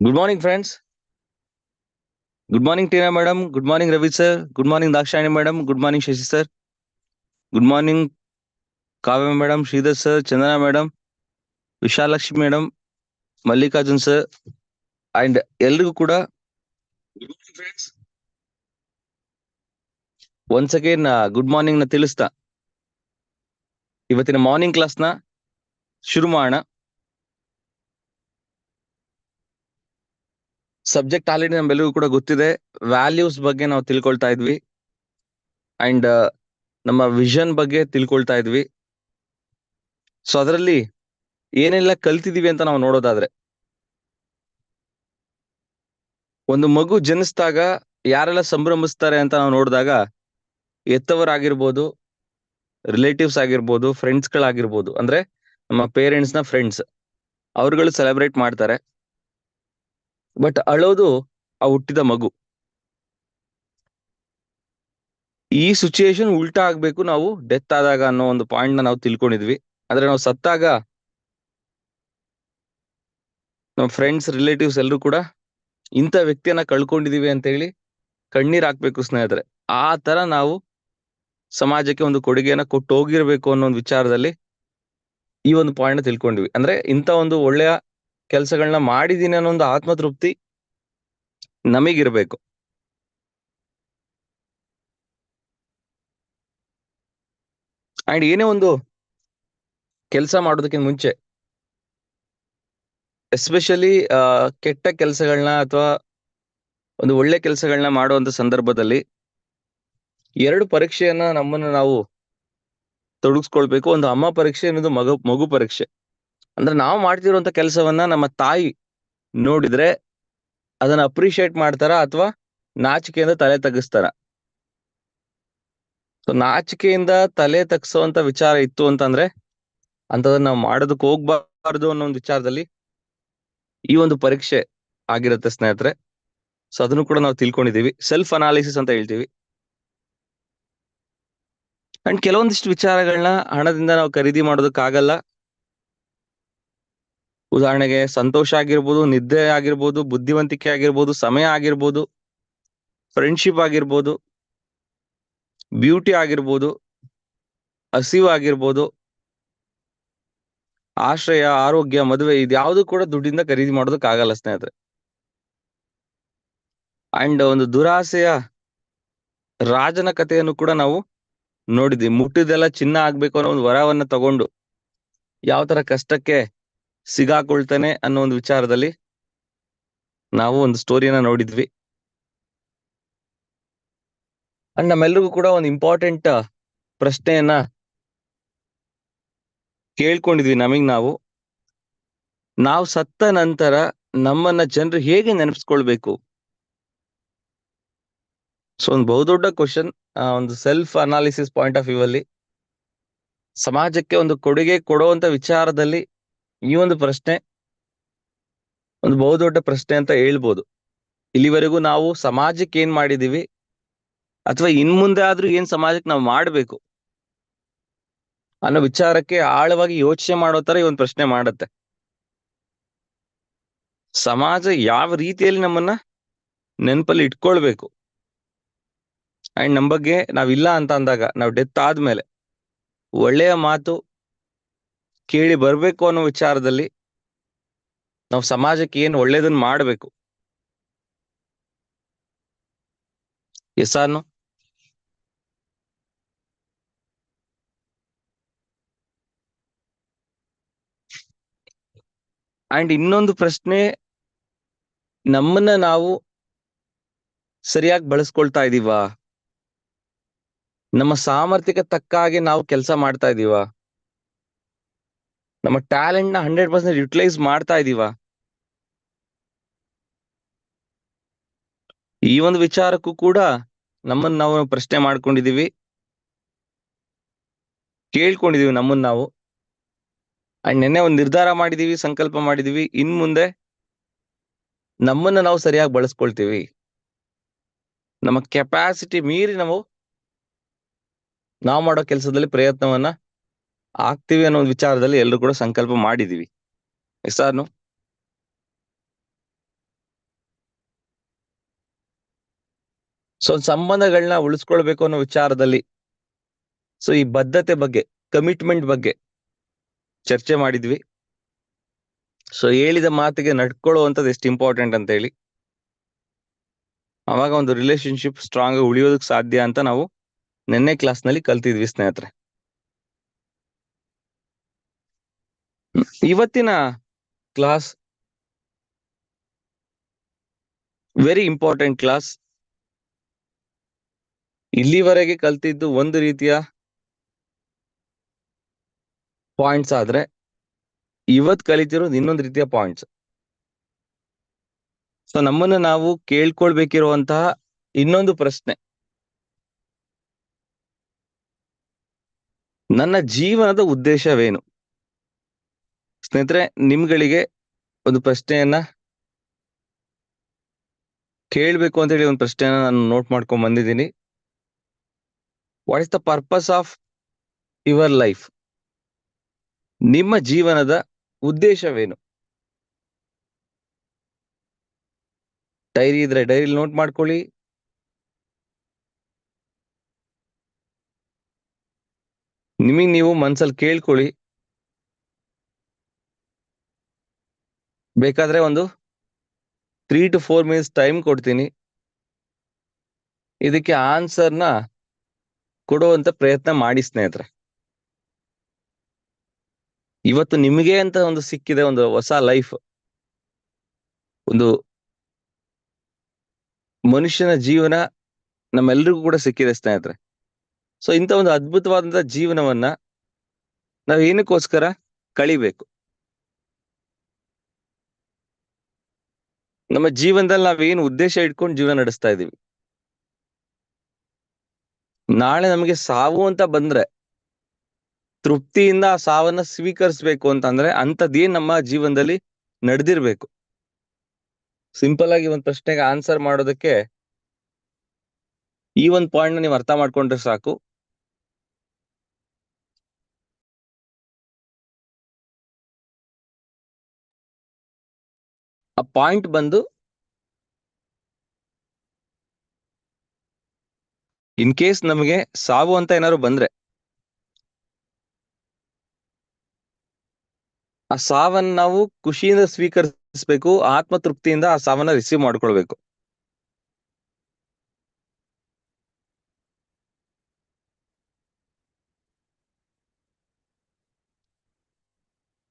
Good morning, friends. Good morning, Tina madam. Good morning, Ravi sir. Good morning, Dakshani madam. Good morning, Shashi sir. Good morning, Kavya madam, Sridhar sir, Chandana madam, Vishalakshmi madam Mallikarjun sir and ಎಲ್ರಿಗೂ ಕೂಡ once again good morning ನ ತಿಳಿಸ್ತಾ ಇವತ್ತಿನ morning class ನ ಶುರು ಮಾಡೋಣ subject already ನಮ್ಮೆಲ್ಲರಿಗೂ ಕೂಡ ಗೊತ್ತಿದೆ. ವ್ಯಾಲ್ಯೂಸ್ ಬಗ್ಗೆ ನಾವು ತಿಳ್ಕೊಳ್ತಾ ಇದ್ವಿ. ಅಂಡ್ ನಮ್ಮ ವಿಷನ್ ಬಗ್ಗೆ ತಿಳ್ಕೊಳ್ತಾ ಇದ್ವಿ. ಸೊ ಅದರಲ್ಲಿ ಏನೆಲ್ಲ ಕಲ್ತಿದೀವಿ ಅಂತ ನಾವು ನೋಡೋದಾದ್ರೆ, ಒಂದು ಮಗು ಜನಿಸಿದಾಗ ಯಾರೆಲ್ಲ ಸಂಭ್ರಮಿಸ್ತಾರೆ ಅಂತ ನಾವು ನೋಡಿದಾಗ, ಎತ್ತವರಾಗಿರ್ಬೋದು ರಿಲೇಟಿವ್ಸ್ ಆಗಿರ್ಬೋದು ಫ್ರೆಂಡ್ಸ್ ಗಳಾಗಿರ್ಬೋದು ಅಂದ್ರೆ ನಮ್ಮ ಪೇರೆಂಟ್ಸ್ನ ಫ್ರೆಂಡ್ಸ್ ಅವ್ರುಗಳು ಸೆಲೆಬ್ರೇಟ್ ಮಾಡ್ತಾರೆ. ಬಟ್ ಅಳೋದು ಆ ಹುಟ್ಟಿದ ಮಗು. ಈ ಸಿಚುಯೇಷನ್ ಉಲ್ಟಾ ಆಗ್ಬೇಕು ನಾವು ಡೆತ್ ಆದಾಗ ಅನ್ನೋ ಒಂದು ಪಾಯಿಂಟ್ ನಾವು ತಿಳ್ಕೊಂಡಿದ್ವಿ. ಅಂದ್ರೆ ನಾವು ಸತ್ತಾಗ ನಮ್ಮ ಫ್ರೆಂಡ್ಸ್ ರಿಲೇಟಿವ್ಸ್ ಎಲ್ಲರೂ ಕೂಡ ಇಂಥ ವ್ಯಕ್ತಿಯನ್ನ ಕಳ್ಕೊಂಡಿದೀವಿ ಅಂತ ಹೇಳಿ ಕಣ್ಣೀರ್ ಹಾಕ್ಬೇಕು ಸ್ನೇಹಿತರೆ. ಆ ತರ ನಾವು ಸಮಾಜಕ್ಕೆ ಒಂದು ಕೊಡುಗೆಯನ್ನ ಕೊಟ್ಟು ಹೋಗಿರ್ಬೇಕು ಅನ್ನೋ ಒಂದು ವಿಚಾರದಲ್ಲಿ ಈ ಒಂದು ಪಾಯಿಂಟ್ ತಿಳ್ಕೊಂಡ್ವಿ ಅಂದ್ರೆ ಇಂಥ ಒಂದು ಒಳ್ಳೆಯ ಕೆಲಸಗಳನ್ನ ಮಾಡಿದೀನಿ ಅನ್ನೋ ಒಂದು ಆತ್ಮತೃಪ್ತಿ ನಮಗಿರ್ಬೇಕು. ಅಂಡ್ ಏನೇ ಒಂದು ಕೆಲಸ ಮಾಡೋದಕ್ಕಿಂತ ಮುಂಚೆ, ಎಸ್ಪೆಷಲಿ ಕೆಟ್ಟ ಕೆಲಸಗಳನ್ನ ಅಥವಾ ಒಂದು ಒಳ್ಳೆ ಕೆಲಸಗಳನ್ನ ಮಾಡುವಂತ ಸಂದರ್ಭದಲ್ಲಿ ಎರಡು ಪರೀಕ್ಷೆಯನ್ನ ನಮ್ಮನ್ನು ನಾವು ತೊಡಗಿಸ್ಕೊಳ್ಬೇಕು. ಒಂದು ಅಮ್ಮ ಪರೀಕ್ಷೆ, ಇನ್ನೊಂದು ಮಗು ಮಗು ಪರೀಕ್ಷೆ. ಅಂದ್ರೆ ನಾವು ಮಾಡ್ತಿರುವಂತ ಕೆಲಸವನ್ನ ನಮ್ಮ ತಾಯಿ ನೋಡಿದ್ರೆ ಅದನ್ನ ಅಪ್ರಿಶಿಯೇಟ್ ಮಾಡ್ತಾರ ಅಥವಾ ನಾಚಿಕೆಯಿಂದ ತಲೆ ತಗ್ಗಿಸ್ತಾರ? ಸೊ ನಾಚಿಕೆಯಿಂದ ತಲೆ ತಗ್ಸುವಂತ ವಿಚಾರ ಇತ್ತು ಅಂತಂದ್ರೆ ಅಂತದನ್ನ ನಾವು ಮಾಡೋದಕ್ಕೆ ಹೋಗ್ಬಾರ್ದು ಅನ್ನೋ ಒಂದು ವಿಚಾರದಲ್ಲಿ ಈ ಒಂದು ಪರೀಕ್ಷೆ ಆಗಿರುತ್ತೆ ಸ್ನೇಹಿತರೆ. ಸೊ ಅದನ್ನು ಕೂಡ ನಾವು ತಿಳ್ಕೊಂಡಿದೀವಿ ಸೆಲ್ಫ್ ಅನಾಲಿಸಿಸ್ ಅಂತ ಹೇಳ್ತೀವಿ. ಅಂಡ್ ಕೆಲವೊಂದಿಷ್ಟು ವಿಚಾರಗಳನ್ನ ಹಣದಿಂದ ನಾವು ಖರೀದಿ ಮಾಡೋದಕ್ಕಾಗಲ್ಲ. ಉದಾಹರಣೆಗೆ ಸಂತೋಷ ಆಗಿರ್ಬೋದು, ನಿದ್ದೆ ಆಗಿರ್ಬೋದು, ಬುದ್ಧಿವಂತಿಕೆ ಆಗಿರ್ಬೋದು, ಸಮಯ ಆಗಿರ್ಬೋದು ಫ್ರೆಂಡ್ಶಿಪ್ ಆಗಿರ್ಬೋದು ಬ್ಯೂಟಿ ಆಗಿರ್ಬೋದು, ಹಸಿವು ಆಗಿರ್ಬೋದು, ಆಶ್ರಯ, ಆರೋಗ್ಯ, ಮದುವೆ ಇದ್ಯಾವುದು ಕೂಡ ದುಡ್ಡಿಂದ ಖರೀದಿ ಮಾಡೋದಕ್ಕೆ ಆಗಲ್ಲ ಸ್ನೇಹಿತರೆ. ಅಂಡ್ ಒಂದು ದುರಾಸೆಯ ರಾಜನ ಕಥೆಯನ್ನು ಕೂಡ ನಾವು ನೋಡಿದ್ವಿ. ಮುಟ್ಟಿದೆಲ್ಲ ಚಿನ್ನ ಆಗ್ಬೇಕು ಅನ್ನೋ ಒಂದು ವರವನ್ನ ತಗೊಂಡು ಯಾವ ತರ ಕಷ್ಟಕ್ಕೆ ಸಿಗಾಕೊಳ್ತಾನೆ ಅನ್ನೋ ಒಂದು ವಿಚಾರದಲ್ಲಿ ನಾವು ಒಂದು ಸ್ಟೋರಿಯನ್ನ ನೋಡಿದ್ವಿ. ಅಂಡ್ ನಮ್ಮೆಲ್ರಿಗೂ ಕೂಡ ಒಂದು ಇಂಪಾರ್ಟೆಂಟ್ ಪ್ರಶ್ನೆಯನ್ನ ಕೇಳ್ಕೊಂಡಿದ್ವಿ ನಮಗ್ ನಾವು. ನಾವು ಸತ್ತ ನಂತರ ನಮ್ಮನ್ನ ಜನರು ಹೇಗೆ ನೆನಪಿಸ್ಕೊಳ್ಬೇಕು? ಸೊ ಒಂದು ಬಹುದೊಡ್ಡ ಕ್ವಶನ್ ಒಂದು self analysis point of view ಅಲ್ಲಿ ಸಮಾಜಕ್ಕೆ ಒಂದು ಕೊಡುಗೆ ಕೊಡುವಂತ ವಿಚಾರದಲ್ಲಿ ಈ ಒಂದು ಪ್ರಶ್ನೆ ಒಂದು ಬಹುದೊಡ್ಡ ಪ್ರಶ್ನೆ ಅಂತ ಹೇಳ್ಬೋದು. ಇಲ್ಲಿವರೆಗೂ ನಾವು ಸಮಾಜಕ್ಕೆ ಏನ್ ಮಾಡಿದೀವಿ ಅಥವಾ ಇನ್ ಮುಂದೆ ಆದ್ರೂ ಏನ್ ಸಮಾಜಕ್ಕೆ ನಾವು ಮಾಡ್ಬೇಕು? ಅನ್ನೋ ವಿಚಾರಕ್ಕೆ ಆಳವಾಗಿ ಯೋಚನೆ ಮಾಡೋ ತರ ಈ ಒಂದು ಪ್ರಶ್ನೆ ಮಾಡತ್ತೆ. ಸಮಾಜ ಯಾವ ರೀತಿಯಲ್ಲಿ ನಮ್ಮನ್ನ ನೆನಪಲ್ಲಿ ಇಟ್ಕೊಳ್ಬೇಕು? ಅಂಡ್ ನಮ್ ಬಗ್ಗೆ ನಾವಿಲ್ಲ ಅಂತ ಅಂದಾಗ, ನಾವು ಡೆತ್ ಆದ್ಮೇಲೆ ಒಳ್ಳೆಯ ಮಾತು ಕೇಳಿ ಬರ್ಬೇಕು ಅನ್ನೋ ವಿಚಾರದಲ್ಲಿ ನಾವು ಸಮಾಜಕ್ಕೆ ಏನು ಒಳ್ಳೇದನ್ನ ಮಾಡಬೇಕು? ಎಸಾನು? ಅಂಡ್ ಇನ್ನೊಂದು ಪ್ರಶ್ನೆ, ನಮ್ಮನ್ನ ನಾವು ಸರಿಯಾಗಿ ಬಳಸ್ಕೊಳ್ತಾ ಇದೀವಾ? ನಮ್ಮ ಸಾಮರ್ಥ್ಯಕ್ಕೆ ತಕ್ಕ ಹಾಗೆ ನಾವು ಕೆಲಸ ಮಾಡ್ತಾ ಇದೀವ? ನಮ್ಮ ಟ್ಯಾಲೆಂಟ್ನ ಹಂಡ್ರೆಡ್ ಪರ್ಸೆಂಟ್ ಯುಟಿಲೈಸ್ ಮಾಡ್ತಾ ಇದೀವ. ಈ ಒಂದು ವಿಚಾರಕ್ಕೂ ಕೂಡ ನಮ್ಮನ್ನ ನಾವು ಪ್ರಶ್ನೆ ಮಾಡ್ಕೊಂಡಿದೀವಿ. ಕೇಳ್ಕೊಂಡಿದೀವಿ ನಮ್ಮನ್ನ ನಾವು. ಅಂಡ್ ನೆನ್ನೆ ಒಂದು ನಿರ್ಧಾರ ಮಾಡಿದೀವಿ, ಸಂಕಲ್ಪ ಮಾಡಿದೀವಿ. ಇನ್ ಮುಂದೆ ನಮ್ಮನ್ನ ನಾವು ಸರಿಯಾಗಿ ಬಳಸ್ಕೊಳ್ತೀವಿ. ನಮ್ಮ ಕೆಪಾಸಿಟಿ ಮೀರಿ ನಾವು ನಾವು ಮಾಡೋ ಕೆಲಸದಲ್ಲಿ ಪ್ರಯತ್ನವನ್ನ ಆಗ್ತೀವಿ ಅನ್ನೋ ವಿಚಾರದಲ್ಲಿ ಎಲ್ಲರೂ ಕೂಡ ಸಂಕಲ್ಪ ಮಾಡಿದೀವಿ. ಸಾರ್ನು ಸೊ ಸಂಬಂಧಗಳನ್ನ ಉಳಿಸ್ಕೊಳ್ಬೇಕು ಅನ್ನೋ ವಿಚಾರದಲ್ಲಿ, ಸೊ, ಈ ಬದ್ಧತೆ ಬಗ್ಗೆ ಕಮಿಟ್ಮೆಂಟ್ ಬಗ್ಗೆ ಚರ್ಚೆ ಮಾಡಿದ್ವಿ. ಸೊ, ಹೇಳಿದ ಮಾತಿಗೆ ನಡ್ಕೊಳ್ಳುವಂಥದ್ದು ಎಷ್ಟು ಇಂಪಾರ್ಟೆಂಟ್ ಅಂತ ಹೇಳಿ ಅವಾಗ ಒಂದು ರಿಲೇಶನ್ಶಿಪ್ ಸ್ಟ್ರಾಂಗ್ ಉಳಿಯೋದಕ್ಕೆ ಸಾಧ್ಯ ಅಂತ ನಾವು ನಿನ್ನೆ ಕ್ಲಾಸ್ನಲ್ಲಿ ಕಲ್ತಿದ್ವಿ ಸ್ನೇಹಿತರೆ. ಇವತ್ತಿನ ಕ್ಲಾಸ್ ವೆರಿ ಇಂಪಾರ್ಟೆಂಟ್ ಕ್ಲಾಸ್ ಇಲ್ಲಿವರೆಗೆ ಕಲ್ತಿದ್ದು ಒಂದು ರೀತಿಯ ಪಾಯಿಂಟ್ಸ್ ಆದ್ರೆ ಇವತ್ ಕಲಿತಿರೋದು ಇನ್ನೊಂದು ರೀತಿಯ ಪಾಯಿಂಟ್ಸ್ ಸೊ ನಮ್ಮನ್ನ ನಾವು ಕೇಳ್ಕೊಳ್ಬೇಕಿರುವಂತಹ ಇನ್ನೊಂದು ಪ್ರಶ್ನೆ. ನನ್ನ ಜೀವನದ ಉದ್ದೇಶವೇನು? ಸ್ನೇಹಿತರೆ, ನಿಮ್ಗಳಿಗೆ ಒಂದು ಪ್ರಶ್ನೆಯನ್ನ ಕೇಳಬೇಕು ಅಂತ ಹೇಳಿ ಒಂದು ಪ್ರಶ್ನೆಯನ್ನ ನಾನು ನೋಟ್ ಮಾಡ್ಕೊಂಡ್ ಬಂದಿದ್ದೀನಿ. What is the purpose of your life ನಿಮ್ಮ ಜೀವನದ ಉದ್ದೇಶವೇನು? ಡೈರಿ ಇದ್ರೆ ಡೈರಿಲಿ ನೋಟ್ ಮಾಡ್ಕೊಳ್ಳಿ. ನಿಮಗೆ ನೀವು ಮನ್ಸಲ್ಲಿ ಕೇಳ್ಕೊಳ್ಳಿ. ಬೇಕಾದ್ರೆ ಒಂದು three two four minutes time ಕೊಡ್ತೀನಿ. ಇದಕ್ಕೆ ಆನ್ಸರ್ನ ಕೊಡುವಂತ ಪ್ರಯತ್ನ ಮಾಡಿ ಸ್ನೇಹಿತರೆ. ಇವತ್ತು ನಿಮಗೆ ಅಂತ ಒಂದು ಸಿಕ್ಕಿದೆ ಒಂದು ಹೊಸ ಲೈಫ್ ಒಂದು ಮನುಷ್ಯನ ಜೀವನ ನಮ್ಮೆಲ್ರಿಗೂ ಕೂಡ ಸಿಕ್ಕಿದೆ ಸ್ನೇಹಿತರೆ. ಸೊ ಇಂಥ ಒಂದು ಅದ್ಭುತವಾದಂತ ಜೀವನವನ್ನ ನಾವು ಏನಕ್ಕೋಸ್ಕರ ಕಳಿಬೇಕು? ನಮ್ಮ ಜೀವನದಲ್ಲಿ ನಾವೇನ್ ಉದ್ದೇಶ ಇಟ್ಕೊಂಡು ಜೀವನ ನಡೆಸ್ತಾ ಇದೀವಿ. ನಾಳೆ ನಮಗೆ ಸಾವು ಅಂತ ಬಂದ್ರೆ, ತೃಪ್ತಿಯಿಂದ ಆ ಸಾವನ್ನ ಸ್ವೀಕರಿಸ್ಬೇಕು ಅಂತಂದ್ರೆ ಅಂತದೇನ್ ನಮ್ಮ ಜೀವನದಲ್ಲಿ ನಡೆದಿರ್ಬೇಕು. ಸಿಂಪಲ್ ಆಗಿ ಒಂದ್ ಪ್ರಶ್ನೆಗೆ ಆನ್ಸರ್ ಮಾಡೋದಕ್ಕೆ ಈ ಒಂದ್ ಪಾಯಿಂಟ್ ನೀವು ಅರ್ಥ ಮಾಡ್ಕೊಂಡ್ರೆ ಸಾಕು. ಆ ಪಾಯಿಂಟ್ ಬಂದು ಇನ್ ಕೇಸ್ ನಮಗೆ ಸಾವು ಅಂತ ಏನಾದ್ರು ಬಂದ್ರೆ, ಆ ಸಾವನ್ನ ನಾವು ಖುಷಿಯಿಂದ ಸ್ವೀಕರಿಸ್ಬೇಕು ಆತ್ಮ ತೃಪ್ತಿಯಿಂದ ಆ ಸಾವನ್ನ ರಿಸೀವ್ ಮಾಡ್ಕೊಳ್ಬೇಕು.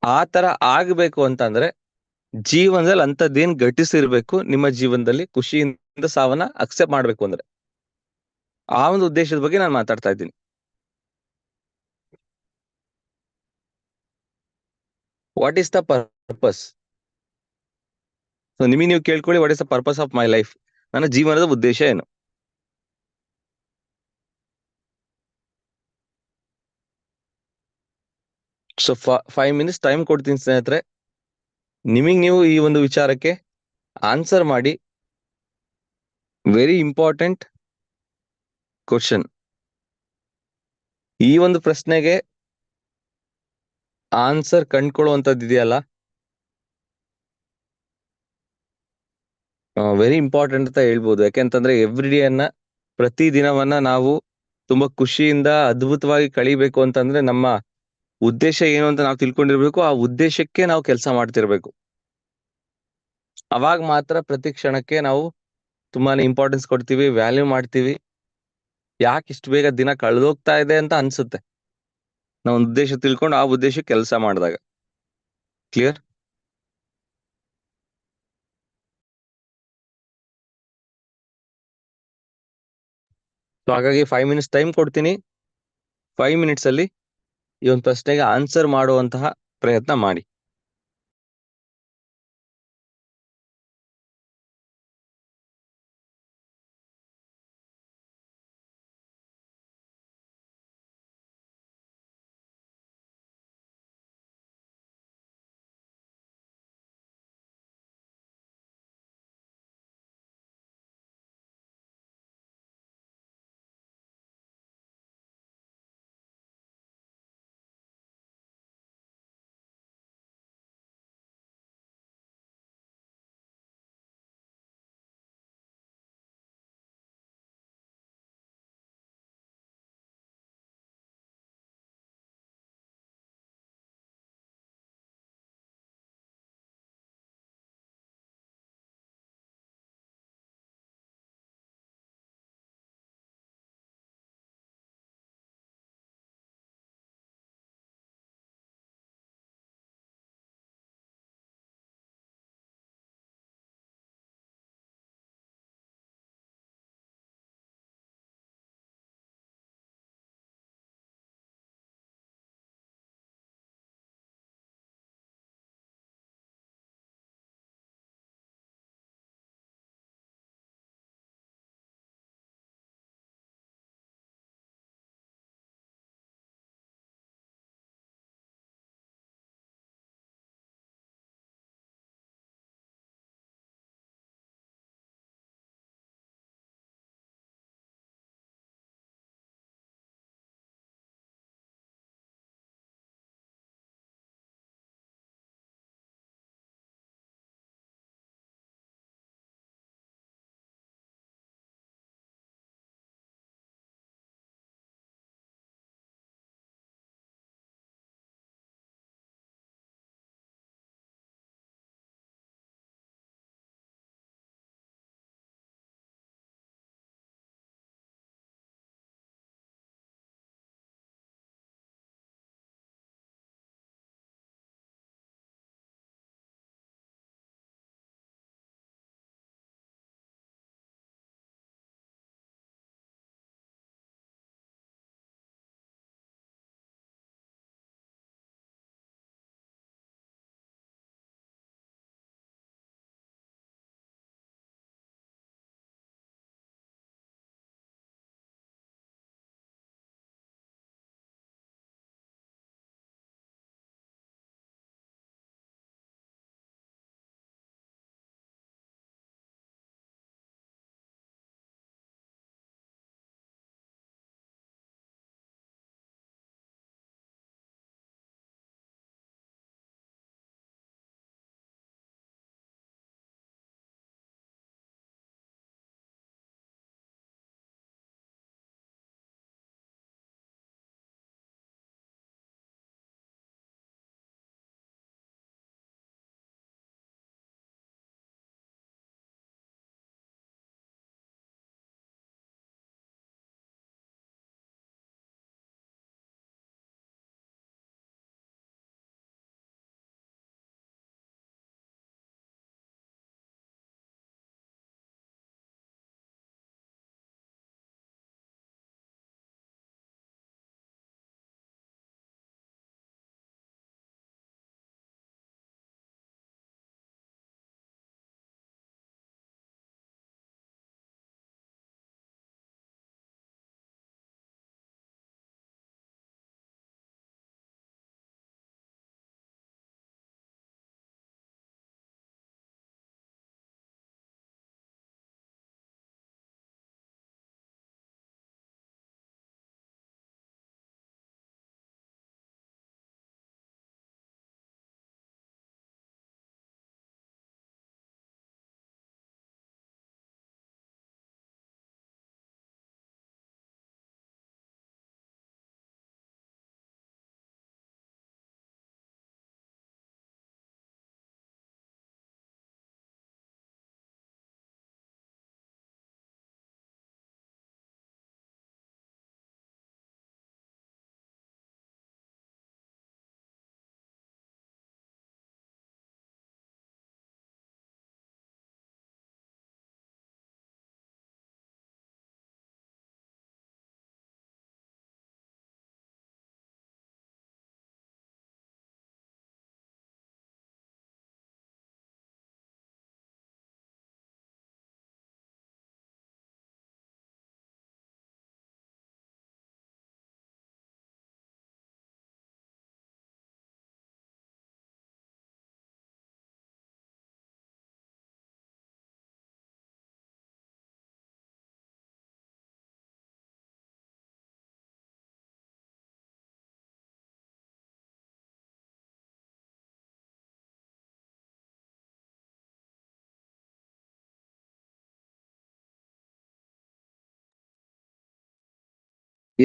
ಆ ತರ ಆಗ್ಬೇಕು ಅಂತಂದ್ರೆ ಜೀವನದಲ್ಲಿ ಅಂತದ್ದೇನ್ ಘಟಿಸಿರ್ಬೇಕು, ನಿಮ್ಮ ಜೀವನದಲ್ಲಿ ಖುಷಿಯಿಂದ ಸಾವನ್ನ ಅಕ್ಸೆಪ್ಟ್ ಮಾಡ್ಬೇಕು ಅಂದ್ರೆ. ಆ ಒಂದು ಉದ್ದೇಶದ ಬಗ್ಗೆ ನಾನು ಮಾತಾಡ್ತಾ ಇದ್ದೀನಿ. What is the purpose so ನಿಮಗೆ ನೀವು ಕೇಳ್ಕೊಳ್ಳಿ what is the purpose of my life ನನ್ನ ಜೀವನದ ಉದ್ದೇಶ ಏನು? ಸೊ ಫೈವ್ ಮಿನಿಟ್ಸ್ ಟೈಮ್ ಕೊಡ್ತೀನಿ ಸ್ನೇಹಿತರೆ. ನಿಮಗೆ ನೀವು ಈ ಒಂದು ವಿಚಾರಕ್ಕೆ ಆನ್ಸರ್ ಮಾಡಿ. ವೆರಿ ಇಂಪಾರ್ಟೆಂಟ್ ಕ್ವಶನ್ ಈ ಒಂದು ಪ್ರಶ್ನೆಗೆ ಆನ್ಸರ್ ಕಂಡ್ಕೊಳ್ಳುವಂಥದ್ದು ಇದೆಯಲ್ಲ? ವೆರಿ ಇಂಪಾರ್ಟೆಂಟ್ ಅಂತ ಹೇಳ್ಬೋದು. ಯಾಕೆಂತಂದ್ರೆ ಎವ್ರಿ ಡೇ ಅನ್ನ ಪ್ರತಿ ದಿನವನ್ನ ನಾವು ತುಂಬಾ ಖುಷಿಯಿಂದ, ಅದ್ಭುತವಾಗಿ ಕಳಿಬೇಕು ಅಂತಂದ್ರೆ ನಮ್ಮ ಉದ್ದೇಶ ಏನು ಅಂತ ನಾವು ತಿಳ್ಕೊಂಡಿರ್ಬೇಕು, ಆ ಉದ್ದೇಶಕ್ಕೆ ನಾವು ಕೆಲಸ ಮಾಡ್ತಿರ್ಬೇಕು. ಅವಾಗ ಮಾತ್ರ ಪ್ರತಿ ಕ್ಷಣಕ್ಕೆ ನಾವು ತುಂಬಾನೇ ಇಂಪಾರ್ಟೆನ್ಸ್ ಕೊಡ್ತೀವಿ ವ್ಯಾಲ್ಯೂ ಮಾಡ್ತೀವಿ. ಯಾಕೆ ಇಷ್ಟು ಬೇಗ ದಿನ ಕಳೆದೋಗ್ತಾ ಇದೆ ಅಂತ ಅನ್ಸುತ್ತೆ. ನಾವು ಉದ್ದೇಶ ತಿಳ್ಕೊಂಡು ಆ ಉದ್ದೇಶಕ್ಕೆ ಕೆಲಸ ಮಾಡಿದಾಗ. ಕ್ಲಿಯರ್ ಸೊ ಹಾಗಾಗಿ ಫೈವ್ ಮಿನಿಟ್ಸ್ ಟೈಮ್ ಕೊಡ್ತೀನಿ. ಫೈವ್ ಮಿನಿಟ್ಸ್ ಅಲ್ಲಿ ಈ ಒಂದು ಪ್ರಶ್ನೆಗೆ ಆನ್ಸರ್ ಮಾಡುವಂತಹ ಪ್ರಯತ್ನ ಮಾಡಿ.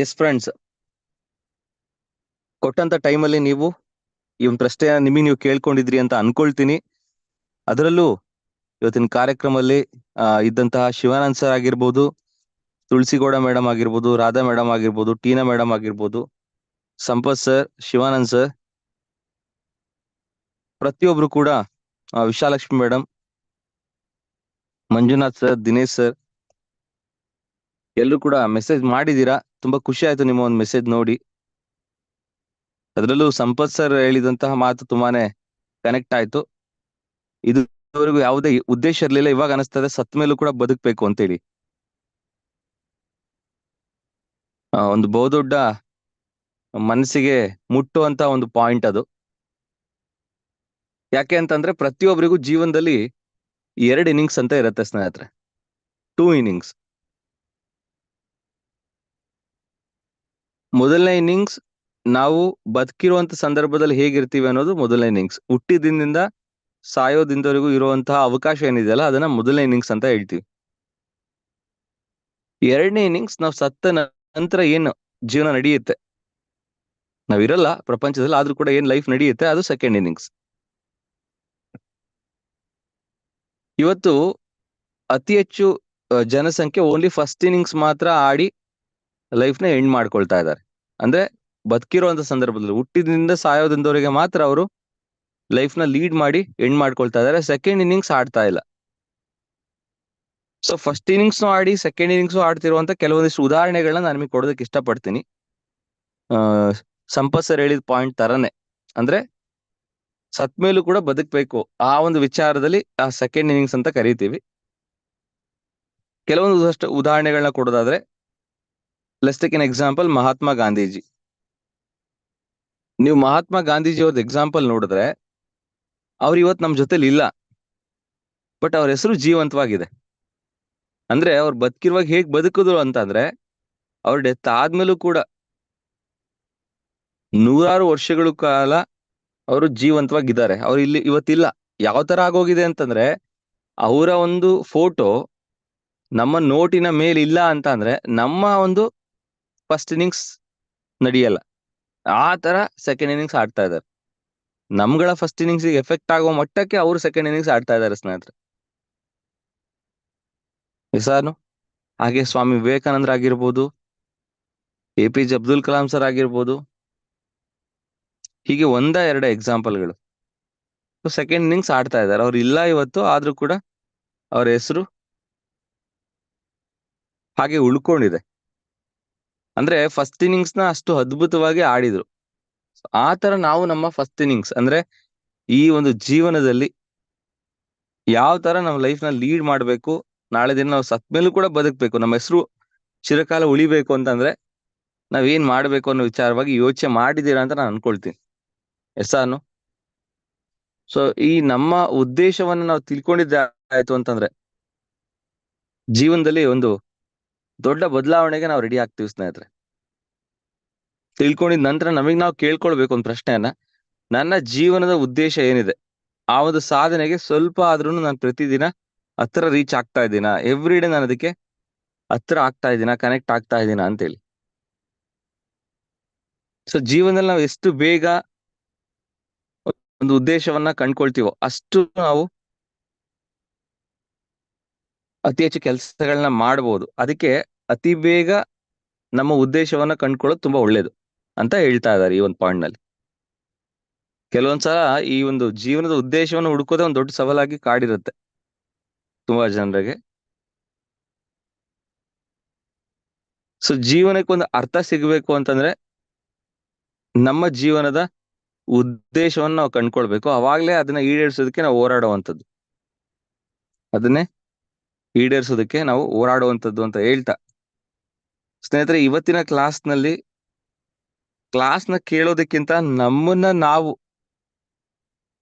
ಎಸ್ ಫ್ರೆಂಡ್ಸ್ ಕೊಟ್ಟಂತ ಟೈಮಲ್ಲಿ ನೀವು ಈ ಒಂದು ಪ್ರಶ್ನೆಯ ನಿಮಗೆ ನೀವು ಕೇಳ್ಕೊಂಡಿದ್ರಿ ಅಂತ ಅನ್ಕೊಳ್ತೀನಿ. ಅದರಲ್ಲೂ ಇವತ್ತಿನ ಕಾರ್ಯಕ್ರಮದಲ್ಲಿ ಇದ್ದಂತಹ ಶಿವಾನಂದ್ ಸರ್ ಆಗಿರ್ಬೋದು ತುಳಸಿಗೌಡ ಮೇಡಮ್ ಆಗಿರ್ಬೋದು, ರಾಧಾ ಮೇಡಮ್ ಆಗಿರ್ಬೋದು, ಟೀನಾ ಮೇಡಮ್ ಆಗಿರ್ಬೋದು, ಸಂಪತ್ ಸರ್ ಶಿವಾನಂದ್ ಸರ್ ಪ್ರತಿಯೊಬ್ರು ಕೂಡ Vishalakshi madam Manjunath sir Dinesh sir ಎಲ್ಲರೂ ಕೂಡ ಮೆಸೇಜ್ ಮಾಡಿದೀರಾ ತುಂಬಾ ಖುಷಿ ಆಯ್ತು ನಿಮ್ಮ ಒಂದು ಮೆಸೇಜ್ ನೋಡಿ. ಅದರಲ್ಲೂ ಸಂಪತ್ ಸರ್ ಹೇಳಿದಂತಹ ಮಾತು ತುಂಬಾನೇ ಕನೆಕ್ಟ್ ಆಯ್ತು. ಇದುವರೆಗೂ ಯಾವುದೇ ಉದ್ದೇಶ ಇರಲಿಲ್ಲ, ಇವಾಗ ಅನಿಸ್ತದೆ ಸತ್ ಮೇಲೂ ಕೂಡ ಬದುಕಬೇಕು ಅಂತೇಳಿ. ಒಂದು ಬಹುದೊಡ್ಡ ಮನಸ್ಸಿಗೆ ಮುಟ್ಟುವಂತ ಒಂದು ಪಾಯಿಂಟ್ ಅದು. ಯಾಕೆ ಅಂತಂದ್ರೆ ಪ್ರತಿಯೊಬ್ಬರಿಗೂ ಜೀವನದಲ್ಲಿ ಎರಡು ಇನ್ನಿಂಗ್ಸ್ ಅಂತ ಇರುತ್ತೆ ಸ್ನೇಹಿತರೆ. ಟೂ ಇನ್ನಿಂಗ್ಸ್ ಮೊದಲನೇ ಇನ್ನಿಂಗ್ಸ್ ನಾವು ಬದುಕಿರುವಂತ ಸಂದರ್ಭದಲ್ಲಿ ಹೇಗಿರ್ತೀವಿ ಅನ್ನೋದು ಮೊದಲನೇ ಇನ್ನಿಂಗ್ಸ್ ಹುಟ್ಟಿದಿಂದ ಸಾಯೋದಿಂದವರೆಗೂ ಇರುವಂತಹ ಅವಕಾಶ ಏನಿದೆಯಲ್ಲ, ಅದನ್ನ ಮೊದಲನೇ ಇನ್ನಿಂಗ್ಸ್ ಅಂತ ಹೇಳ್ತೀವಿ. ಎರಡನೇ ಇನ್ನಿಂಗ್ಸ್ ನಾವು ಸತ್ತ ನಂತರ ಏನು ಜೀವನ ನಡೆಯುತ್ತೆ? ನಾವಿರಲ್ಲ ಪ್ರಪಂಚದಲ್ಲಿ, ಆದ್ರೂ ಕೂಡ ಏನ್ ಲೈಫ್ ನಡೆಯುತ್ತೆ? ಅದು ಸೆಕೆಂಡ್ ಇನ್ನಿಂಗ್ಸ್ ಇವತ್ತು ಅತಿ ಹೆಚ್ಚು ಜನಸಂಖ್ಯೆ ಓನ್ಲಿ ಫಸ್ಟ್ ಇನ್ನಿಂಗ್ಸ್ ಮಾತ್ರ ಆಡಿ ಲೈಫ್ನ ಎಂಡ್ ಮಾಡ್ಕೊಳ್ತಾ ಇದ್ದಾರೆ. ಅಂದ್ರೆ ಬದುಕಿರುವಂತ ಸಂದರ್ಭದಲ್ಲಿ ಹುಟ್ಟಿದಿಂದ ಸಾಯೋದಿಂದವರಿಗೆ ಮಾತ್ರ ಅವರು ಲೈಫ್ನ ಲೀಡ್ ಮಾಡಿ ಎಂಡ್ ಮಾಡ್ಕೊಳ್ತಾ ಇದಾರೆ ಸೆಕೆಂಡ್ ಇನ್ನಿಂಗ್ಸ್ ಆಡ್ತಾ ಇಲ್ಲ. ಸೊ ಫಸ್ಟ್ ಇನ್ನಿಂಗ್ಸ್ ಆಡಿ ಸೆಕೆಂಡ್ ಇನ್ನಿಂಗ್ಸ್ ಆಡ್ತಿರುವಂತ ಕೆಲವೊಂದಿಷ್ಟು ಉದಾಹರಣೆಗಳನ್ನ ನಾನು ನಿಮಗೆ ಕೊಡೋದಕ್ಕೆ ಇಷ್ಟಪಡ್ತೀನಿ. ಸಂಪತ್ ಸರ್ ಹೇಳಿದ ಪಾಯಿಂಟ್ ತರನೇ. ಅಂದ್ರೆ ಸತ್ ಮೇಲೂ ಕೂಡ ಬದುಕ್ಬೇಕು ಆ ಒಂದು ವಿಚಾರದಲ್ಲಿ ಆ ಸೆಕೆಂಡ್ ಇನ್ನಿಂಗ್ಸ್ ಅಂತ ಕರಿತೀವಿ. ಕೆಲವೊಂದು ಉದಾಹರಣೆಗಳನ್ನ ಕೊಡೋದಾದ್ರೆ let's take an example Mahatma Gandhiji ನೀವು ಮಹಾತ್ಮ ಗಾಂಧೀಜಿ ಅವ್ರದ್ದು ಎಕ್ಸಾಂಪಲ್ ನೋಡಿದ್ರೆ, ಅವ್ರು ಇವತ್ತು ನಮ್ಮ ಜೊತೆಲಿ ಇಲ್ಲ. ಬಟ್ ಅವ್ರ ಹೆಸರು ಜೀವಂತವಾಗಿದೆ. ಅಂದ್ರೆ ಅವ್ರು ಬದುಕಿರುವಾಗ ಹೇಗ್ ಬದುಕಿದ್ರು ಅಂತಂದ್ರೆ, ಅವ್ರ ಡೆತ್ ಆದ್ಮೇಲೂ ಕೂಡ ನೂರಾರು ವರ್ಷಗಳ ಕಾಲ ಅವರು ಜೀವಂತವಾಗಿದ್ದಾರೆ. ಅವ್ರು ಇಲ್ಲಿ ಇವತ್ತಿಲ್ಲ ಯಾವ ತರ ಆಗೋಗಿದೆ ಅಂತಂದ್ರೆ, ಅವರ ಒಂದು ಫೋಟೋ ನಮ್ಮ ನೋಟಿನ ಮೇಲೆ ಇಲ್ಲ ಅಂತ ಅಂದ್ರೆ ನಮ್ಮ ಒಂದು ಫಸ್ಟ್ ಇನ್ನಿಂಗ್ಸ್ ನಡೆಯಲ್ಲ. ಆ ತರ ಸೆಕೆಂಡ್ ಇನ್ನಿಂಗ್ಸ್ ಆಡ್ತಾ ಇದ್ದಾರೆ. ನಮ್ಗಳ ಫಸ್ಟ್ ಇನ್ನಿಂಗ್ಸ್ ಎಫೆಕ್ಟ್ ಆಗೋ ಮಟ್ಟಕ್ಕೆ ಅವರು ಸೆಕೆಂಡ್ ಇನ್ನಿಂಗ್ಸ್ ಆಡ್ತಾ ಇದ್ದಾರೆ ಸ್ನೇಹಿತರೆ. ಹೆಸಾನು ಹಾಗೆ ಸ್ವಾಮಿ ವಿವೇಕಾನಂದ್ರ ಆಗಿರ್ಬೋದು A P J Abdul Kalam sir ಆಗಿರ್ಬೋದು. ಹೀಗೆ ಒಂದ ಎರಡ ಎಕ್ಸಾಂಪಲ್ಗಳು ಸೆಕೆಂಡ್ ಇನ್ನಿಂಗ್ಸ್ ಆಡ್ತಾ ಇದ್ದಾರೆ. ಅವ್ರು ಇಲ್ಲ ಇವತ್ತು, ಆದ್ರೂ ಕೂಡ ಅವ್ರ ಹೆಸರು ಹಾಗೆ ಉಳ್ಕೊಂಡಿದೆ. ಅಂದ್ರೆ ಫಸ್ಟ್ ಇನ್ನಿಂಗ್ಸ್ನ ಅಷ್ಟು ಅದ್ಭುತವಾಗಿ ಆಡಿದ್ರು. ಆ ತರ ನಾವು ನಮ್ಮ ಫಸ್ಟ್ ಇನ್ನಿಂಗ್ಸ್ ಅಂದ್ರೆ ಈ ಒಂದು ಜೀವನದಲ್ಲಿ ಯಾವ ತರ ನಾವು ಲೈಫ್ನ ಲೀಡ್ ಮಾಡ್ಬೇಕು, ನಾಳೆ ದಿನ ನಾವು ಸತ್ ಮೇಲೂ ಕೂಡ ಬದುಕ್ಬೇಕು, ನಮ್ಮ ಹೆಸರು ಚಿರಕಾಲ ಉಳಿಬೇಕು ಅಂತಂದ್ರೆ ನಾವ್ ಏನ್ ಮಾಡ್ಬೇಕು ಅನ್ನೋ ವಿಚಾರವಾಗಿ ಯೋಚನೆ ಮಾಡಿದೀರಾ ಅಂತ ನಾನು ಅನ್ಕೊಳ್ತೀನಿ. ಎಸ್ಸಾನು ಸೊ ಈ ನಮ್ಮ ಉದ್ದೇಶವನ್ನ ನಾವು ತಿಳ್ಕೊಂಡಿದ್ದೆ ಆಯ್ತು ಅಂತಂದ್ರೆ ಜೀವನದಲ್ಲಿ ಒಂದು ದೊಡ್ಡ ಬದಲಾವಣೆಗೆ ನಾವು ರೆಡಿ ಆಗ್ತೀವಿ ಸ್ನೇಹಿತರೆ. ತಿಳ್ಕೊಂಡಿದ ನಂತರ ನಮಗೆ ನಾವು ಕೇಳ್ಕೊಳ್ಬೇಕು ಒಂದು ಪ್ರಶ್ನೆಯನ್ನ. ನನ್ನ ಜೀವನದ ಉದ್ದೇಶ ಏನಿದೆ? ಆ ಒಂದು ಸಾಧನೆಗೆ ಸ್ವಲ್ಪ ಆದ್ರೂ ನಾನು ಪ್ರತಿದಿನ ಹತ್ರ ರೀಚ್ ಆಗ್ತಾ ಇದ್ದೀನ? ಎವ್ರಿ ಡೇ ನಾನು ಅದಕ್ಕೆ ಹತ್ರ ಆಗ್ತಾ ಇದ್ದೀನ? ಕನೆಕ್ಟ್ ಆಗ್ತಾ ಇದ್ದೀನ ಅಂತೇಳಿ. ಸೊ ಜೀವನದಲ್ಲಿ ನಾವು ಎಷ್ಟು ಬೇಗ ಒಂದು ಉದ್ದೇಶವನ್ನ ಕಂಡ್ಕೊಳ್ತೀವೋ ಅಷ್ಟು ನಾವು ಅತಿ ಹೆಚ್ಚು ಕೆಲಸಗಳನ್ನ ಮಾಡಬಹುದು ಅದಕ್ಕೆ ಅತಿ ಬೇಗ ನಮ್ಮ ಉದ್ದೇಶವನ್ನ ಕಂಡುಕೊಳ್ಳೋದು ತುಂಬಾ ಒಳ್ಳೇದು ಅಂತ ಹೇಳ್ತಾ ಇದ್ದಾರೆ ಈ ಒಂದು ಪಾಯಿಂಟ್ನಲ್ಲಿ. ಕೆಲವೊಂದ್ಸಲ ಈ ಒಂದು ಜೀವನದ ಉದ್ದೇಶವನ್ನು ಹುಡುಕೋದೇ ಒಂದು ದೊಡ್ಡ ಸವಾಲಾಗಿ ಕಾಡಿರುತ್ತೆ ತುಂಬಾ ಜನರಿಗೆ. ಸೊ ಜೀವನಕ್ಕೆ ಒಂದು ಅರ್ಥ ಸಿಗಬೇಕು ಅಂತಂದ್ರೆ ನಮ್ಮ ಜೀವನದ ಉದ್ದೇಶವನ್ನು ನಾವು ಕಂಡ್ಕೊಳ್ಬೇಕು. ಅವಾಗ್ಲೇ ಅದನ್ನ ಈಡೇರಿಸೋದಕ್ಕೆ ನಾವು ಹೋರಾಡುವಂಥದ್ದು. ಅದನ್ನೇ ಈಡೇರಿಸೋದಕ್ಕೆ ನಾವು ಹೋರಾಡುವಂಥದ್ದು ಅಂತ ಹೇಳ್ತಾ. ಸ್ನೇಹಿತರೆ, ಇವತ್ತಿನ ಕ್ಲಾಸ್ನಲ್ಲಿ ಕ್ಲಾಸ್ನ ಕೇಳೋದಕ್ಕಿಂತ ನಮ್ಮನ್ನ ನಾವು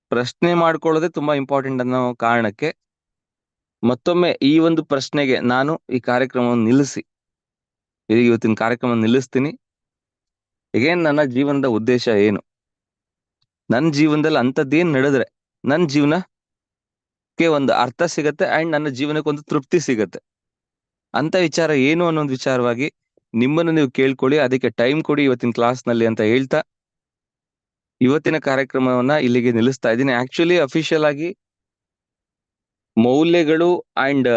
ಪ್ರಶ್ನೆ ಮಾಡ್ಕೊಳ್ಳೋದೇ ತುಂಬಾ ಇಂಪಾರ್ಟೆಂಟ್ ಅನ್ನೋ ಕಾರಣಕ್ಕೆ ಮತ್ತೊಮ್ಮೆ ಈ ಒಂದು ಪ್ರಶ್ನೆಗೆ ನಾನು ಈ ಕಾರ್ಯಕ್ರಮವನ್ನು ನಿಲ್ಲಿಸಿ ಈಗ ಇವತ್ತಿನ ಕಾರ್ಯಕ್ರಮ ನಿಲ್ಲಿಸ್ತೀನಿ. ಏನ್ ನನ್ನ ಜೀವನದ ಉದ್ದೇಶ ಏನು? ನನ್ನ ಜೀವನದಲ್ಲಿ ಅಂಥದ್ದೇನ್ ನಡೆದ್ರೆ, ನನ್ನ ಜೀವನಕ್ಕೆ ಒಂದು ಅರ್ಥ ಸಿಗತ್ತೆ ಅಂಡ್ ನನ್ನ ಜೀವನಕ್ಕೆ ಒಂದು ತೃಪ್ತಿ ಸಿಗತ್ತೆ. ಅಂತ ವಿಚಾರ ಏನು ಅನ್ನೋ ಒಂದು ವಿಚಾರವಾಗಿ ನಿಮ್ಮನ್ನು ನೀವು ಕೇಳ್ಕೊಳ್ಳಿ, ಅದಕ್ಕೆ ಟೈಮ್ ಕೊಡಿ ಇವತ್ತಿನ ಕ್ಲಾಸ್ನಲ್ಲಿ ಅಂತ ಹೇಳ್ತಾ, ಇವತ್ತಿನ ಕಾರ್ಯಕ್ರಮವನ್ನ ಇಲ್ಲಿಗೆ ನಿಲ್ಲಿಸ್ತಾ ಇದ್ದೀನಿ. ಆಕ್ಚುಲಿ ಅಫಿಷಿಯಲ್ ಆಗಿ ಮೌಲ್ಯಗಳು ಅಂಡ್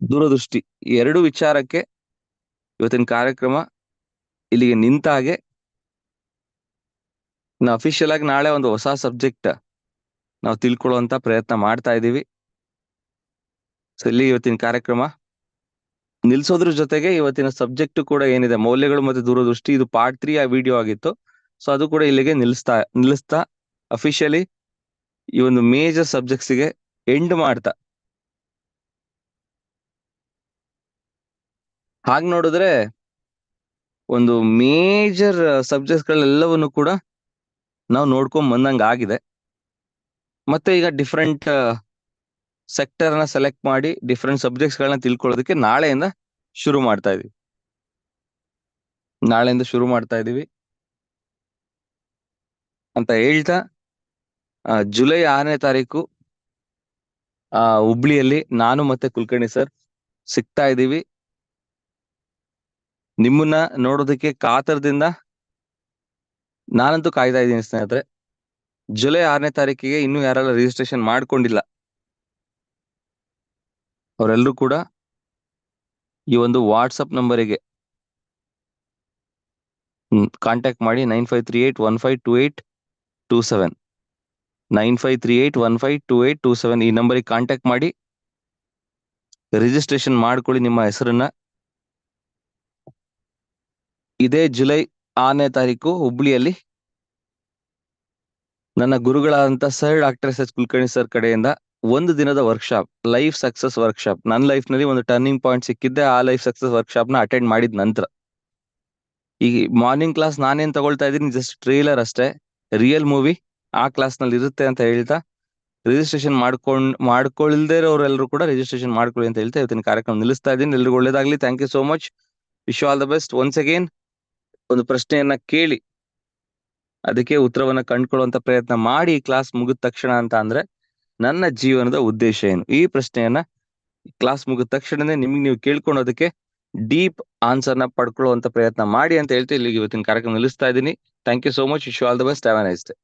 ದೂರದೃಷ್ಟಿ ಎರಡು ವಿಚಾರಕ್ಕೆ ಇವತ್ತಿನ ಕಾರ್ಯಕ್ರಮ ಇಲ್ಲಿಗೆ ನಿಂತ ಹಾಗೆ ನಾವು ಅಫಿಷಿಯಲ್ ಆಗಿ ನಾಳೆ ಒಂದು ಹೊಸ ಸಬ್ಜೆಕ್ಟ್ ನಾವು ತಿಳ್ಕೊಳ್ಳುವಂತ ಪ್ರಯತ್ನ ಮಾಡ್ತಾ ಇದ್ದೀವಿ. ಸೊ ಇಲ್ಲಿ ಇವತ್ತಿನ ಕಾರ್ಯಕ್ರಮ ನಿಲ್ಸೋದ್ರ ಜೊತೆಗೆ ಇವತ್ತಿನ ಸಬ್ಜೆಕ್ಟ್ ಕೂಡ ಏನಿದೆ, ಮೌಲ್ಯಗಳು ಮತ್ತೆ ದೂರದೃಷ್ಟಿ, ಇದು ಪಾರ್ಟ್ ತ್ರೀ ಆ ವಿಡಿಯೋ ಆಗಿತ್ತು. ಸೊ ಅದು ಕೂಡ ಇಲ್ಲಿಗೆ ನಿಲ್ಲಿಸ್ತಾ ನಿಲ್ಲಿಸ್ತಾ ಅಫಿಷಿಯಲಿ ಈ ಒಂದು ಮೇಜರ್ ಸಬ್ಜೆಕ್ಟ್ಸ್ಗೆ ಎಂಡ್ ಮಾಡ್ತಾ. ಹಾಗೆ ನೋಡಿದ್ರೆ ಒಂದು ಮೇಜರ್ ಸಬ್ಜೆಕ್ಟ್ಸ್ ಗಳೆಲ್ಲವನ್ನು ಕೂಡ ನಾವು ನೋಡ್ಕೊಂಡ್ ಬಂದಂಗ ಆಗಿದೆ. ಮತ್ತೆ ಈಗ ಡಿಫ್ರೆಂಟ್ ಸೆಕ್ಟರ್ನ ಸೆಲೆಕ್ಟ್ ಮಾಡಿ ಡಿಫ್ರೆಂಟ್ ಸಬ್ಜೆಕ್ಟ್ಸ್ ಗಳನ್ನ ತಿಳ್ಕೊಳ್ಳೋದಕ್ಕೆ ನಾಳೆಯಿಂದ ಶುರು ಮಾಡ್ತಾ ಇದೀವಿ. ನಾಳೆಯಿಂದ ಶುರು ಮಾಡ್ತಾ ಇದೀವಿ. ಅಂತ ಹೇಳ್ತಾ ಜುಲೈ ಆರನೇ ತಾರೀಕು, ಆ, ಹುಬ್ಳಿಯಲ್ಲಿ ನಾನು ಮತ್ತೆ ಕುಲಕರ್ಣಿ ಸರ್ ಸಿಗ್ತಾ ಇದ್ದೀವಿ ನಿಮ್ಮನ್ನ ನೋಡೋದಕ್ಕೆ ಕಾತರದಿಂದ ನಾನಂತೂ ಕಾಯ್ತಾ ಇದ್ದೀನಿ ಸ್ನೇಹಿತರೆ. ಜುಲೈ ಆರನೇ ತಾರೀಕಿಗೆ ಇನ್ನೂ ಯಾರೆಲ್ಲ ರಿಜಿಸ್ಟ್ರೇಷನ್ ಮಾಡ್ಕೊಂಡಿಲ್ಲ ಅವರೆಲ್ಲರೂ ಕೂಡ ಈ ಒಂದು ವಾಟ್ಸಪ್ ನಂಬರಿಗೆ ಕಾಂಟ್ಯಾಕ್ಟ್ ಮಾಡಿ nine five three eight one five two eight two seven. Nine five three eight one five two eight two seven ಈ ನಂಬರಿಗೆ ಕಾಂಟ್ಯಾಕ್ಟ್ ಮಾಡಿ ರಿಜಿಸ್ಟ್ರೇಷನ್ ಮಾಡ್ಕೊಳ್ಳಿ ನಿಮ್ಮ ಹೆಸರನ್ನ. ಇದೇ ಜುಲೈ ಆರನೇ ತಾರೀಕು ಹುಬ್ಳಿಯಲ್ಲಿ ನನ್ನ ಗುರುಗಳಾದಂತ sir doctor S S Kulkarni sir ಕಡೆಯಿಂದ ಒಂದು ದಿನದ ವರ್ಕ್ಶಾಪ್, ಲೈಫ್ ಸಕ್ಸಸ್ ವರ್ಕ್ಶಾಪ್. ನನ್ನ ಲೈಫ್ನಲ್ಲಿ ಒಂದು ಟರ್ನಿಂಗ್ ಪಾಯಿಂಟ್ ಸಿಕ್ಕಿದ್ದೆ, ಆ ಲೈಫ್ ಸಕ್ಸಸ್ ವರ್ಕ್ಶಾಪ್ನ ಅಟೆಂಡ್ ಮಾಡಿದ ನಂತರ. ಈ ಮಾರ್ನಿಂಗ್ ಕ್ಲಾಸ್ ನಾನೇನ್ ತಗೊಳ್ತಾ ಇದ್ದೀನಿ, ಜಸ್ಟ್ ಟ್ರೇಲರ್ ಅಷ್ಟೇ. ರಿಯಲ್ ಮೂವಿ ಆ ಕ್ಲಾಸ್ನಲ್ಲಿ ಇರುತ್ತೆ ಅಂತ ಹೇಳ್ತಾ, ರಿಜಿಸ್ಟ್ರೇಷನ್ ಮಾಡ್ಕೊಂಡ್, ಮಾಡ್ಕೊಳ್ದೇ ಇರೋರೆಲ್ಲರೂ ಕೂಡ ರಿಜಿಸ್ಟ್ರೇಷನ್ ಮಾಡ್ಕೊಳ್ಳಿ ಅಂತ ಹೇಳ್ತಾ ಇವತ್ತಿನ ಕಾರ್ಯಕ್ರಮ ನಿಲ್ಲಿಸ್ತಾ ಇದ್ದೀನಿ. ಎಲ್ರಿಗೂ ಒಳ್ಳೇದಾಗ್ಲಿ. Thank you so much. Wish all the best. Once again ಒಂದು ಪ್ರಶ್ನೆಯನ್ನ ಕೇಳಿ, ಅದಕ್ಕೆ ಉತ್ತರವನ್ನ ಕಂಡುಕೊಳ್ಳುವಂತ ಪ್ರಯತ್ನ ಮಾಡಿ ಕ್ಲಾಸ್ ಮುಗಿದ ತಕ್ಷಣ ಅಂತ ಅಂದ್ರೆ ನನ್ನ ಜೀವನದ ಉದ್ದೇಶ ಏನು? ಈ ಪ್ರಶ್ನೆಯನ್ನ ಕ್ಲಾಸ್ ಮುಗಿದ ತಕ್ಷಣನೇ ನಿಮ್ಗೆ ನೀವು ಕೇಳ್ಕೊಳೋದಕ್ಕೆ ಡೀಪ್ ಆನ್ಸರ್ನ ಪಡ್ಕೊಳ್ಳುವಂತ ಪ್ರಯತ್ನ ಮಾಡಿ ಅಂತ ಹೇಳ್ತಾ ಇಲ್ಲಿಗೆ ಇವತ್ತಿನ ಕಾರ್ಯಕ್ರಮ ನಿಲ್ಲಿಸ್ತಾ ಇದ್ದೀನಿ. Thank you so much wish all the best have nice day